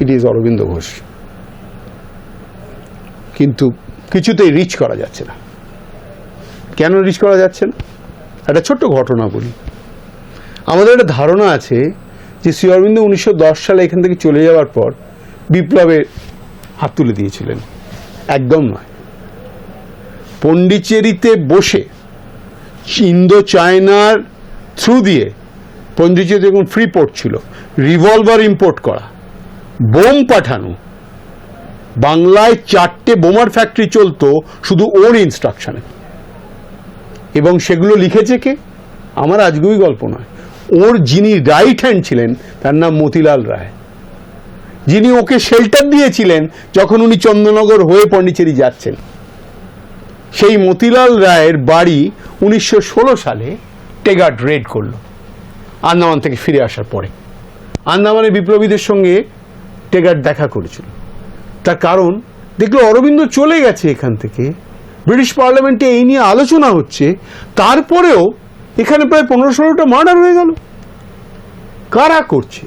It is Aurobindo Ghosh কিন্তু কিছুতেই rich করা যাচ্ছে না। কেন রিচ করা যাচ্ছে না? একটা ছোট্ট ঘটনা বলি। আমাদের একটা ধারণা আছে যে শ্রী অরবিন্দ উনিশশো দশ সালে এখান থেকে চলে যাওয়ার পর বিপ্লবে হাত তুলে দিয়েছিলেন। একদম নয়। পন্ডিচেরিতে বসে ইন্দো চায়নার থ্রু দিয়ে পন্ডিচেরিতে যখন ফ্রি পোর্ট ছিল। রিভলভার ইম্পোর্ট করা। বোম পাঠানো। বাংলায় চারটে বোমার ফ্যাক্টরি চলতো শুধু ওর ইনস্ট্রাকশনে এবং সেগুলো লিখেছে কে? আমার আজগুবি গল্প নয়। ওর যিনি রাইট হ্যান্ড ছিলেন, তার নাম মতিলাল রায়। যিনি ওকে শেল্টার দিয়েছিলেন যখন উনি চন্দ্রনগর হয়ে পন্ডিচেরি যাচ্ছেন। সেই মতিলাল রায়ের বাড়ি উনিশশো ষোলো সালে টেগার্ড রেড করল, আন্দামান থেকে ফিরে আসার পরে। আন্দামানের বিপ্লবীদের সঙ্গে টেগার্ড দেখা করেছিল। তার কারণ, দেখল অরবিন্দ চলে গেছে এখান থেকে। ব্রিটিশ পার্লামেন্টে এই নিয়ে আলোচনা হচ্ছে। তারপরেও এখানে প্রায় পনেরো ষোলোটা মার্ডার হয়ে গেল। কারা করছে?